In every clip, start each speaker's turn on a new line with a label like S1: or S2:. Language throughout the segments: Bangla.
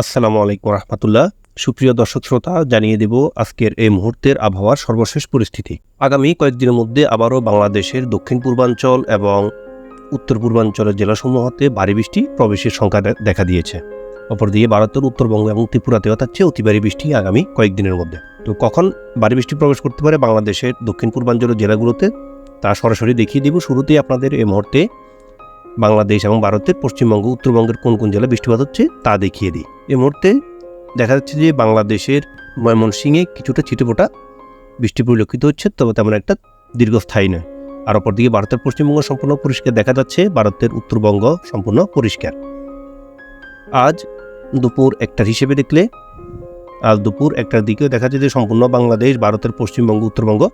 S1: আসসালামু আলাইকুম রহমতুল্লাহ। সুপ্রিয় দর্শক শ্রোতা, জানিয়ে দেব আজকের এই মুহূর্তের আবহাওয়ার সর্বশেষ পরিস্থিতি। আগামী কয়েকদিনের মধ্যে আবারও বাংলাদেশের দক্ষিণ পূর্বাঞ্চল এবং উত্তর পূর্বাঞ্চলের জেলাসমূহতে ভারী বৃষ্টি, প্রবেশের সংখ্যা দেখা দিয়েছে। অপরদিকে ভারতের উত্তরবঙ্গ এবং ত্রিপুরাতেও থাকছে অতি ভারী বৃষ্টি আগামী কয়েকদিনের মধ্যে। তো কখন ভারী বৃষ্টি প্রবেশ করতে পারে বাংলাদেশের দক্ষিণ পূর্বাঞ্চলের জেলাগুলোতে, তা সরাসরি দেখিয়ে দিব। শুরুতেই আপনাদের এই মুহূর্তে বাংলাদেশ এবং ভারতের পশ্চিমবঙ্গ, উত্তরবঙ্গের কোন কোন জেলায় বৃষ্টিপাত হচ্ছে তা দেখিয়ে দিই। এই মুহূর্তে দেখা যাচ্ছে যে বাংলাদেশের ময়মনসিংহে কিছুটা ছিটেফোঁটা বৃষ্টি পরিলক্ষিত হচ্ছে, তবে তেমন একটা দীর্ঘস্থায়ী নয়। আর অপরদিকে ভারতের পশ্চিমবঙ্গ সম্পূর্ণ পরিষ্কার দেখা যাচ্ছে, ভারতের উত্তরবঙ্গ সম্পূর্ণ পরিষ্কার। আজ দুপুর একটার হিসেবে দেখলে, আজ দুপুর একটার দিকেও দেখা যাচ্ছে যে সম্পূর্ণ বাংলাদেশ, ভারতের পশ্চিমবঙ্গ, উত্তরবঙ্গ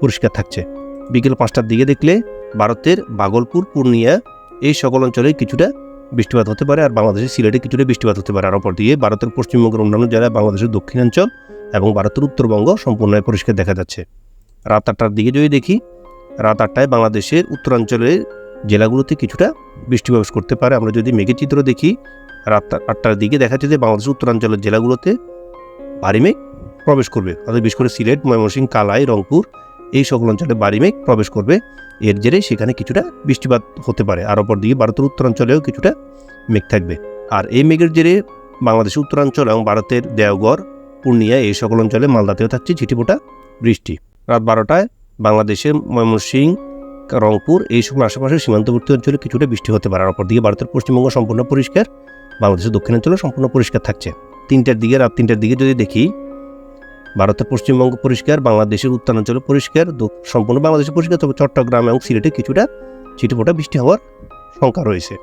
S1: পরিষ্কার থাকছে। বিকেল পাঁচটার দিকে দেখলে ভারতের বাগলপুর, পূর্ণিয়া এই সকল অঞ্চলে কিছুটা বৃষ্টিপাত হতে পারে আর বাংলাদেশের সিলেটে কিছুটা বৃষ্টিপাত হতে পারে। আর অপর দিয়ে ভারতের পশ্চিমবঙ্গের অন্যান্য জেলায় বাংলাদেশের দক্ষিণাঞ্চল এবং ভারতের উত্তরবঙ্গ সম্পূর্ণ পরিষ্কার দেখা যাচ্ছে। রাত আটটার দিকে যদি দেখি, রাত আটটায় বাংলাদেশের উত্তরাঞ্চলের জেলাগুলোতে কিছুটা বৃষ্টি প্রবেশ করতে পারে। আমরা যদি মেঘের চিত্র দেখি, রাত আটটার দিকে দেখা যাচ্ছে যে বাংলাদেশের উত্তরাঞ্চলের জেলাগুলোতে ভারী মেঘ প্রবেশ করবে। অর্থাৎ বিশেষ করে সিলেট, ময়মনসিংহ, কালাই, রংপুর এই সকল অঞ্চলে বাড়ি মেঘ প্রবেশ করবে। এর জেরে সেখানে কিছুটা বৃষ্টিপাত হতে পারে। আর অপর দিকে ভারতের উত্তরাঞ্চলেও কিছুটা মেঘ থাকবে। আর এই মেঘের জেরে বাংলাদেশের উত্তরাঞ্চল এবং ভারতের দেওগড় পূর্ণিয়া এই সকল অঞ্চলে মালদাতেও থাকছে ছিটিফোঁটা বৃষ্টি। রাত বারোটায় বাংলাদেশের ময়মনসিংহ, রংপুর এই সকল আশেপাশের সীমান্তবর্তী অঞ্চলে কিছুটা বৃষ্টি হতে পারে। আর অপরদিকে ভারতের পশ্চিমবঙ্গ সম্পূর্ণ পরিষ্কার, বাংলাদেশের দক্ষিণাঞ্চলে সম্পূর্ণ পরিষ্কার থাকছে। তিনটার দিকে, রাত তিনটার দিকে যদি দেখি ভারতের পশ্চিমবঙ্গ পরিষ্কার, বাংলাদেশের উত্তরাঞ্চল পরিষ্কার সম্পূর্ণ বাংলাদেশে পরিষ্কার, তবে চট্টগ্রাম এবং সিলেটে কিছুটা ছিটেফোঁটা বৃষ্টি হওয়ার শঙ্কা রয়েছে।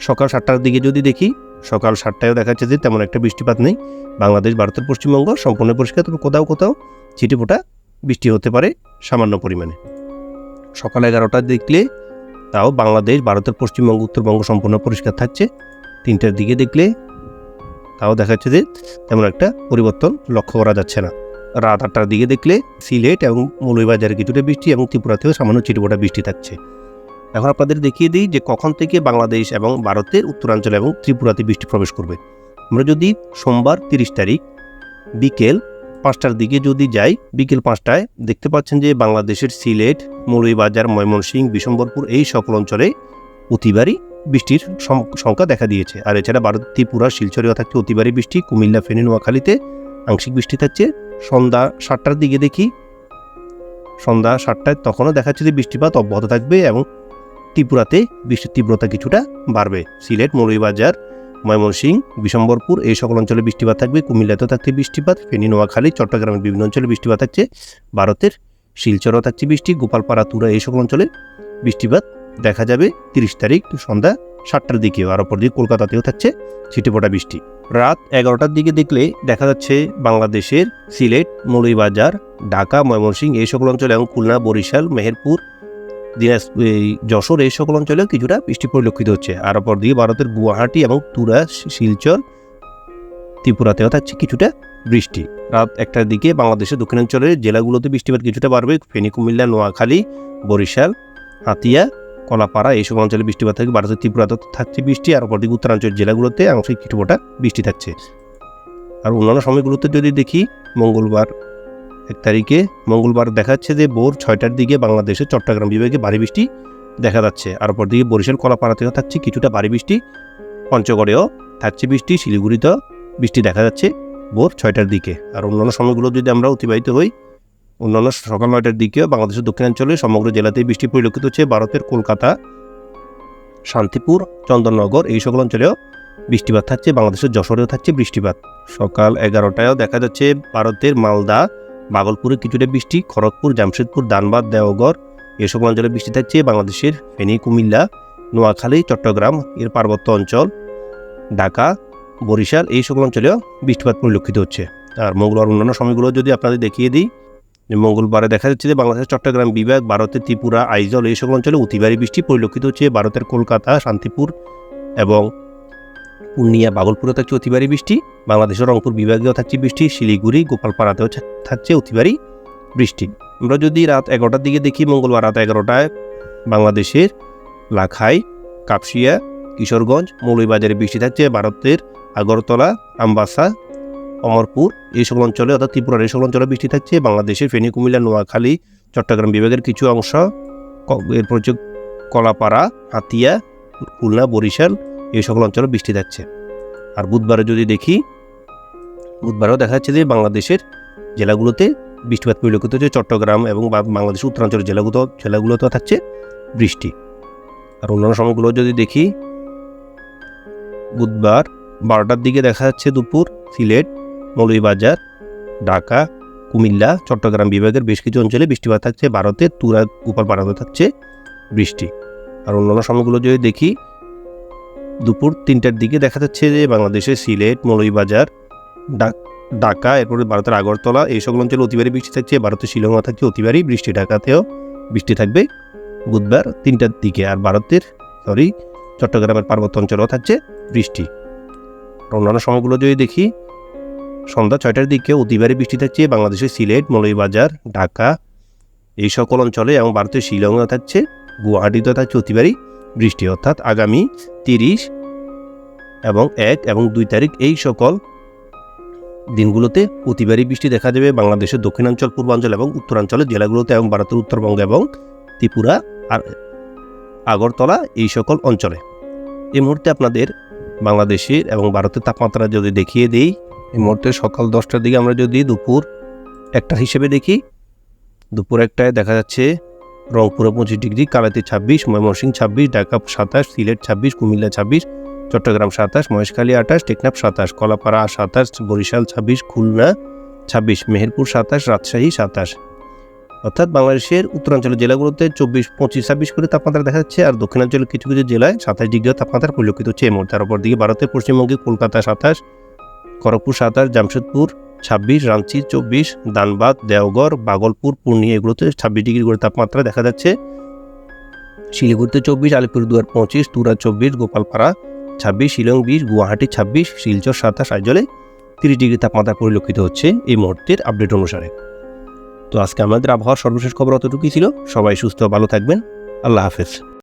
S1: সকাল সাতটার দিকে যদি দেখি, সকাল সাতটায়ও দেখা যাচ্ছে যে তেমন একটা বৃষ্টিপাত নেই। বাংলাদেশ, ভারতের পশ্চিমবঙ্গ সম্পূর্ণ পরিষ্কার, তবে কোথাও কোথাও ছিটেফোঁটা বৃষ্টি হতে পারে সামান্য পরিমাণে। সকাল এগারোটা দেখলে তাও বাংলাদেশ, ভারতের পশ্চিমবঙ্গ, উত্তরবঙ্গ সম্পূর্ণ পরিষ্কার থাকছে। তিনটার দিকে দেখলে তাও দেখা যাচ্ছে যে তেমন একটা পরিবর্তন লক্ষ্য করা যাচ্ছে না। রাত আটটার দিকে দেখলে সিলেট এবং মৌলভীবাজারে কিছুটা বৃষ্টি এবং ত্রিপুরাতেও সামান্য চিটপোটা বৃষ্টি থাকছে। এখন আপনাদের দেখিয়ে দিই যে কখন থেকে বাংলাদেশ এবং ভারতের উত্তরাঞ্চল এবং ত্রিপুরাতে বৃষ্টি প্রবেশ করবে। আমরা যদি সোমবার তিরিশ তারিখ বিকেল পাঁচটার দিকে যদি যাই, বিকেল পাঁচটায় দেখতে পাচ্ছেন যে বাংলাদেশের সিলেট, মৌলভীবাজার, ময়মনসিংহ, বিশম্বরপুর এই সকল অঞ্চলে অতিবারই বৃষ্টির সংখ্যা দেখা দিয়েছে। আর এছাড়া ভারত ত্রিপুরা, শিলচরেও থাকছে অতিবারী বৃষ্টি। কুমিল্লা, ফেনী, নোয়াখালীতে আংশিক বৃষ্টি থাকছে। সন্ধ্যা সাতটার দিকে দেখি। সন্ধ্যা সাতটায় তখনও দেখা যাচ্ছে যে বৃষ্টিপাত অব্যাহত থাকবে এবং ত্রিপুরাতে বৃষ্টির তীব্রতা কিছুটা বাড়বে। সিলেট, মৌলভীবাজার ময়মনসিংহ বিশম্বরপুর এই সকল অঞ্চলে বৃষ্টিপাত থাকবে। কুমিল্লাতেও থাকছে বৃষ্টিপাত। ফেনী, নোয়াখালী, চট্টগ্রামের বিভিন্ন অঞ্চলে বৃষ্টিপাত থাকছে। ভারতের শিলচরও থাকছে বৃষ্টি। গোপালপাড়া, তুরা এই সকল অঞ্চলে বৃষ্টিপাত দেখা যাবে তিরিশ তারিখ সন্ধ্যা সাতটার দিকেও আর অপর দিকে কলকাতাতেও থাকছে ছিটেফোঁটা বৃষ্টি। রাত এগারোটার দিকে দেখলে দেখা যাচ্ছে বাংলাদেশের সিলেট, মৌলভীবাজার, ঢাকা, ময়মনসিংহ এই সকল অঞ্চলে এবং খুলনা, বরিশাল, মেহেরপুর দিনাজ যশোর এই সকল অঞ্চলেও কিছুটা বৃষ্টি পরিলক্ষিত হচ্ছে। আর অপর দিকে ভারতের গুয়াহাটি এবং তুরা শিলচর, ত্রিপুরাতেও থাকছে কিছুটা বৃষ্টি। রাত একটার দিকে বাংলাদেশের দক্ষিণাঞ্চলের জেলাগুলোতে বৃষ্টিপাত কিছুটা বাড়বে। ফেনী, কুমিল্লা, নোয়াখালী, বরিশাল, হাতিয়া কলাপাড়া এইসব অঞ্চলে বৃষ্টিপাত থাকবে ভারতের ত্রিপুরাতে থাকছে বৃষ্টি, আর অপরদিকে উত্তরাঞ্চল জেলাগুলোতে আংশিক কিছুটা বৃষ্টি থাকছে। আর অন্যান্য সময়গুলোতে যদি দেখি, মঙ্গলবার এক তারিখে মঙ্গলবার দেখা যাচ্ছে যে ভোর ছয়টার দিকে বাংলাদেশের চট্টগ্রাম বিভাগে ভারী বৃষ্টি দেখা যাচ্ছে, আর অপরদিকে বরিশাল কলাপাড়াতেও থাকছে কিছুটা ভারী বৃষ্টি। পঞ্চগড়েও থাকছে বৃষ্টি, শিলিগুড়িতেও বৃষ্টি দেখা যাচ্ছে ভোর ছয়টার দিকে। আর অন্যান্য সময়গুলো যদি আমরা অতিবাহিত হই অন্যান্য সকাল নয়টার দিকেও বাংলাদেশের দক্ষিণাঞ্চলে সমগ্র জেলাতেই বৃষ্টি পরিলক্ষিত হচ্ছে। ভারতের কলকাতা, শান্তিপুর, চন্দননগর এই সকল অঞ্চলেও বৃষ্টিপাত থাকছে। বাংলাদেশের যশোরেও থাকছে বৃষ্টিপাত। সকাল এগারোটায়ও দেখা যাচ্ছে ভারতের মালদা, বাগলপুরে কিছুটা বৃষ্টি, খড়গপুর, জামশেদপুর, দানবাদ দেওগড় এই সকল অঞ্চলে বৃষ্টি থাকছে। বাংলাদেশের ফেনী, কুমিল্লা, নোয়াখালী, চট্টগ্রাম এর পার্বত্য অঞ্চল, ঢাকা, বরিশাল এই সকল অঞ্চলেও বৃষ্টিপাত পরিলক্ষিত হচ্ছে। আর মঙ্গলবার অন্যান্য সময়গুলো যদি আপনাদের দেখিয়ে দিই মঙ্গলবারে দেখা যাচ্ছে যে বাংলাদেশের চট্টগ্রাম, বিভাগ, ভারতের ত্রিপুরা, আইজল এই সকল অঞ্চলে অতিবারী বৃষ্টি পরিলক্ষিত হচ্ছে। ভারতের কলকাতা, শান্তিপুর এবং পূর্ণিয়া বাগলপুরে থাকছে অতিবারী বৃষ্টি। বাংলাদেশের রংপুর বিভাগেও থাকছে বৃষ্টি। শিলিগুড়ি, গোপালপাড়াতেও থাকছে অতিবারী বৃষ্টি। আমরা যদি রাত এগারোটার দিকে দেখি, মঙ্গলবার রাত এগারোটায় বাংলাদেশের লাখাই, কাপসিয়া, কিশোরগঞ্জ, মৌলভীবাজারে বৃষ্টি থাকছে। ভারতের আগরতলা, আমবাসা অমরপুর এই সকল অঞ্চলে অর্থাৎ ত্রিপুরার এই সকল অঞ্চলে বৃষ্টি থাকছে। বাংলাদেশের ফেনী, কুমিল্লা, নোয়াখালী, চট্টগ্রাম বিভাগের কিছু অংশ এরপর হচ্ছে কলাপাড়া, হাতিয়া, খুলনা, বরিশাল এই সকল অঞ্চলে বৃষ্টি থাকছে। আর বুধবারে যদি দেখি, বুধবারেও দেখা যাচ্ছে যে বাংলাদেশের জেলাগুলোতে বৃষ্টিপাত পরিলক্ষিত হচ্ছে। চট্টগ্রাম এবং বাংলাদেশের উত্তরাঞ্চলের জেলাগুলো জেলাগুলোতেও থাকছে বৃষ্টি। আর অন্যান্য সময়গুলো যদি দেখি, বুধবার বারোটার দিকে দেখা যাচ্ছে দুপুর, সিলেট মৌলভীবাজার ঢাকা, কুমিল্লা, চট্টগ্রাম বিভাগের বেশ কিছু অঞ্চলে বৃষ্টিপাত থাকছে। ভারতের তুরা গোপালপাড়াতে থাকছে বৃষ্টি। আর অন্যান্য সময়গুলো যদি দেখি, দুপুর তিনটার দিকে দেখা যাচ্ছে যে বাংলাদেশের সিলেট, মৌলভীবাজার ঢাকা, এরপরে ভারতের আগরতলা এই সকল অঞ্চলে অতিবারী বৃষ্টি থাকছে। ভারতের শিলংয়ে থাকছে অতিবারী বৃষ্টি। ঢাকাতেও বৃষ্টি থাকবে বুধবার তিনটার দিকে। আর ভারতের, সরি, চট্টগ্রামের পার্বত্য অঞ্চলেও থাকছে বৃষ্টি। অন্যান্য সময়গুলো যদি দেখি সন্ধ্যা ছয়টার দিকে অতিবারী বৃষ্টি থাকছে, বাংলাদেশের সিলেট, মৌলভীবাজার, ঢাকা। এই সকল অঞ্চলে এবং ভারতের শিলংয়েও থাকছে গুয়াহাটিতে থাকছে অতিবারী বৃষ্টি। অর্থাৎ আগামী তিরিশ এবং এক এবং দুই তারিখ এই সকল দিনগুলোতে অতিবারী বৃষ্টি দেখা যাবে বাংলাদেশের দক্ষিণাঞ্চল, পূর্বাঞ্চল এবং উত্তরাঞ্চলের জেলাগুলোতে এবং ভারতের উত্তরবঙ্গ এবং ত্রিপুরা আর আগরতলা এই সকল অঞ্চলে। এই মুহূর্তে আপনাদের বাংলাদেশের এবং ভারতের তাপমাত্রা যদি দেখিয়ে দিই এই মুহূর্তে সকাল দশটার দিকে আমরা যদি দুপুর একটা হিসেবে দেখি, দুপুর একটায় দেখা যাচ্ছে রংপুরে পঁচিশ ডিগ্রি কালাতি ছাব্বিশ, ময়মনসিংহ ছাব্বিশ, ঢাকা সাতাশ, সিলেট ছাব্বিশ, কুমিল্লা ছাব্বিশ, চট্টগ্রাম সাতাশ, মহেশখালী আঠাশ, টেকনাফ সাতাশ, কলাপাড়া সাতাশ, বরিশাল ছাব্বিশ, খুলনা ছাব্বিশ, মেহেরপুর সাতাশ, রাজশাহী সাতাশ। অর্থাৎ বাংলাদেশের উত্তরাঞ্চলের জেলাগুলোতে চব্বিশ, পঁচিশ, ছাব্বিশ করে তাপমাত্রা দেখা যাচ্ছে আর দক্ষিণাঞ্চলের কিছু কিছু জেলায় সাতাশ ডিগ্রি তাপমাত্রা পরিলক্ষিত হচ্ছে এই মুহূর্তে। আর অপর দিকে ভারতের পশ্চিমবঙ্গে কলকাতা সাতাশ খড়গপুর সাতাশ জামশেদপুর ছাব্বিশ রাঁচি চব্বিশ, দানবাদ দেওঘর বাগলপুর পূর্ণিয়া এগুলোতে ছাব্বিশ ডিগ্রি করে তাপমাত্রা দেখা যাচ্ছে। শিলিগুড়িতে চব্বিশ, আলিপুরদুয়ার পঁচিশ, তুরা চব্বিশ, গোপালপাড়া ছাব্বিশ, শিলং বিশ, গুয়াহাটি ছাব্বিশ, শিলচর সাতাশ, আইজলে তিরিশ ডিগ্রি তাপমাত্রা পরিলক্ষিত হচ্ছে এই মুহূর্তের আপডেট অনুসারে। তো আজকে আমাদের আবহাওয়ার সর্বশেষ খবর অতটুকুই ছিল। সবাই সুস্থ, ভালো থাকবেন। আল্লাহ হাফেজ।